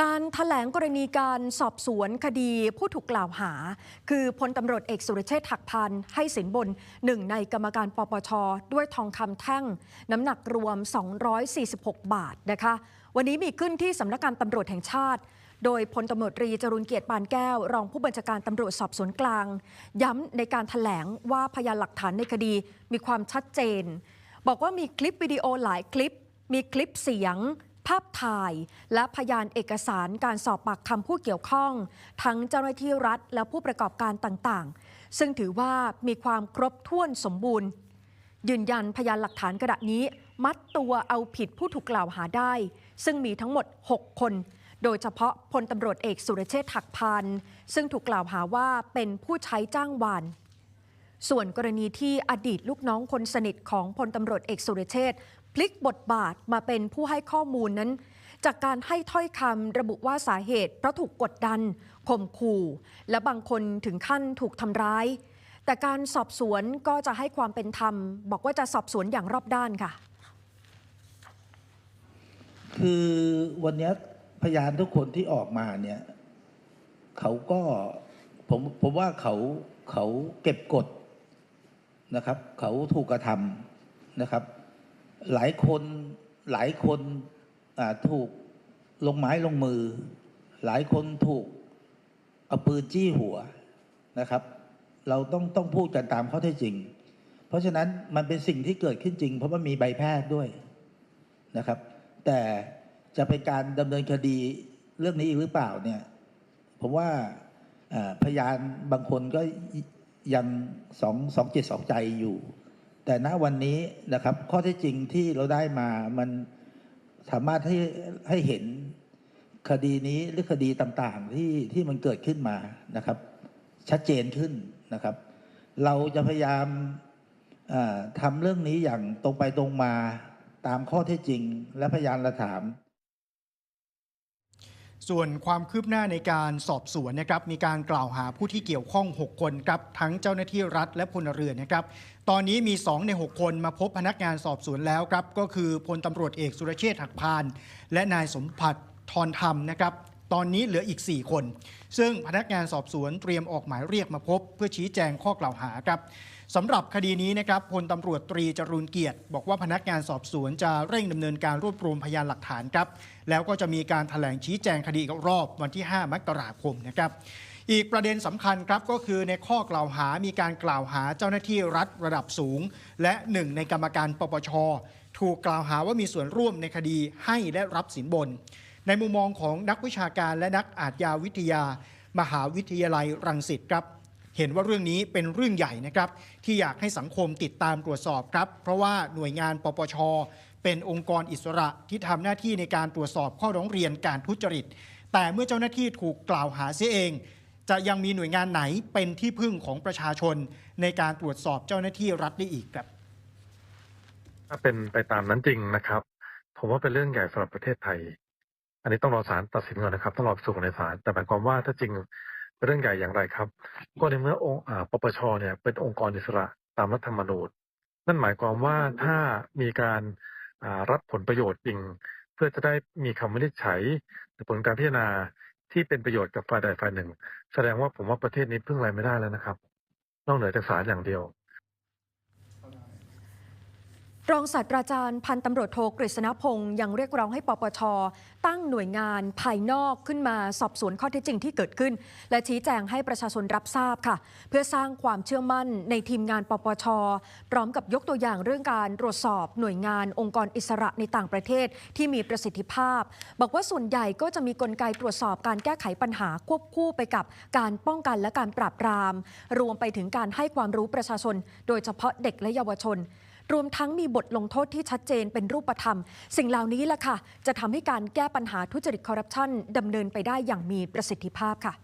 การถแถลงกรณีการสอบสวนคดีผู้ถูกกล่าวหา คือพลตำรวจเอกสุรเชษฐ์หักพานให้สินบนหนึ่งในกรรมการปปชด้วยทองคำแท่ง น้ำหนักรวม 246 บาทนะคะ วันนี้มีขึ้นที่สำนักงานตำรวจแห่งชาติ โดยพลตำรวจตรีจรุนเกียรติปานแก้ว รองผู้บัญชาการตำรวจสอบสวนกลาง ย้ำในการถแถลงว่าพยานหลักฐานในคดีมีความชัดเจน บอกว่ามีคลิปวิดีโอหลายคลิป มีคลิปเสียงาพถ่าย และพยานเอกสารการสอบปากคำผู้เกี่ยวข้อง ทั้งเจ้าหน้าที่รัฐและผู้ประกอบการต่างๆ ซึ่งถือว่ามีความครบถ้วนสมบูรณ์ ยืนยันพยานหลักฐานกระดาษนี้ มัดตัวเอาผิดผู้ถูกกล่าวหาได้ ซึ่งมีทั้งหมด 6 คน โดยเฉพาะพลตำรวจเอกสุรเชษฐ์หักพานซึ่งถูกกล่าวหาว่าเป็นผู้ใช้จ้างวานส่วนกรณีที่อดีตลูกน้องคนสนิทของพลตำรวจเอกสุรเชษฐ์ พลิกบทบาทมาเป็นผู้ให้ข้อมูลนั้น จากการให้ถ้อยคำระบุว่าสาเหตุ เพราะถูกกดดันข่มขู่ และบางคนถึงขั้นถูกทำร้าย แต่การสอบสวนก็จะให้ความเป็นธรรม บอกว่าจะสอบสวนอย่างรอบด้านค่ะ คือวันนี้พยานทุกคนที่ออกมาเนี่ยเขาก็ผมผมว่าเขาเขาเก็บกดนะครับ เขาถูกกระทำนะครับ หลายคนหลายคนถูกลงไม้ลงมือ หลายคนถูกเอาปืนจี้หัวนะครับ เราต้องต้องพูดกันตามข้อเท็จจริง เพราะฉะนั้นมันเป็นสิ่งที่เกิดขึ้นจริง เพราะมันมีใบแพทย์ด้วยนะครับ แต่จะเป็นการดำเนินคดีเรื่องนี้อีกหรือเปล่าเนี่ยผมว่าอ่าพยานบางคนก็ยังสองสองจิตสองใจอยู่ แต่ณวันนี้นะครับ ข้อเท็จจริงที่เราได้มามันสามารถให้ให้เห็นคดีนี้หรือคดีต่างๆที่ที่มันเกิดขึ้นมานะครับ ชัดเจนขึ้นนะครับ เราจะพยายามทำเรื่องนี้อย่างตรงไปตรงมาตามข้อเท็จจริง และพยานหลักฐาน ส่วนความคืบหน้าในการสอบสวนนะครับมีการกล่าวหาผู้ที่เกี่ยวข้อง 6 คนครับทั้งเจ้าหน้าที่รัฐและพลเรือนนะครับตอนนี้มี 2 ใน 6 คนมาพบพนักงานสอบสวนแล้วครับก็คือพลตำรวจเอกสุรเชษฐ์หักพาน และนายสมผัสทรธรรมนะครับตอนนี้เหลืออีก 4 คน ซึ่งพนักงานสอบสวนเตรียมออกหมายเรียกมาพบ เพื่อชี้แจงข้อกล่าวหาครับ สำหรับคดีนี้นะครับพลตำรวจตรีจรูนเกียรติ บอกว่าพนักงานสอบสวนจะเร่งดำเนินการรวบรวมพยานหลักฐานครับ แล้วก็จะมีการแถลงชี้แจงคดีอีกรอบวันที่ 5 มกราคมนะครับอีกประเด็นสำคัญครับก็คือในข้อกล่าวหามีการกล่าวหาเจ้าหน้าที่รัฐระดับสูง และหนึ่งในกรรมการปปช ถูกกล่าวหาว่ามีส่วนร่วมในคดีให้และรับสินบน ในมุมมองของนักวิชาการและนักอาชญาวิทยา มหาวิทยาลัยรังสิตครับ เห็นว่าเรื่องนี้เป็นเรื่องใหญ่นะครับ ที่อยากให้สังคมติดตามตรวจสอบครับ เพราะว่าหน่วยงานปปช เป็นองค์กรอิสระที่ทำหน้าที่ในการตรวจสอบข้อร้องเรียนการทุจริต แต่เมื่อเจ้าหน้าที่ถูกกล่าวหาเสียเอง จะยังมีหน่วยงานไหนเป็นที่พึ่งของประชาชน ในการตรวจสอบเจ้าหน้าที่รัฐได้อีกครับ ถ้าเป็นไปตามนั้นจริงนะครับ ผมว่าเป็นเรื่องใหญ่สำหรับประเทศไทย อันนี้ต้องรอศาลตัดสินก่อนนะครับต้องรอสู่ในศาลแต่หมายความว่าถ้าจริง เรื่องใหญ่อย่างไรครับ ก็ในเมื่อองค์ปปชเนี่ยเป็นองค์กรอิสระตามรัฐธรรมนูญนั่นหมายความว่าถ้ามีการรับผลประโยชน์จริง เพื่อจะได้มีคำวินิจฉัยหรือผลการพิจารณาที่เป็นประโยชน์กับฝ่ายใดฝ่ายหนึ่ง แสดงว่าผมว่าประเทศนี้พึ่งอะไรไม่ได้แล้วนะครับ นอกเหนือจากศาลอย่างเดียว รองศาสตราจารย์พันตำรวจโทกฤษณพงศ์ยังเรียกร้องให้ปปช ตั้งหน่วยงานภายนอกขึ้นมาสอบสวนข้อเท็จจริงที่เกิดขึ้น และชี้แจงให้ประชาชนรับทราบค่ะ เพื่อสร้างความเชื่อมั่นในทีมงานปปช พร้อมกับยกตัวอย่างเรื่องการตรวจสอบหน่วยงานองค์กรอิสระในต่างประเทศที่มีประสิทธิภาพ บอกว่าส่วนใหญ่ก็จะมีกลไกตรวจสอบการแก้ไขปัญหาควบคู่ไปกับการป้องกันและการปราบปราม รวมไปถึงการให้ความรู้ประชาชน โดยเฉพาะเด็กและเยาวชน รวมทั้งมีบทลงโทษที่ชัดเจนเป็นรูปธรรม สิ่งเหล่านี้ล่ะค่ะ จะทำให้การแก้ปัญหาทุจริตคอร์รัปชันดำเนินไปได้อย่างมีประสิทธิภาพค่ะ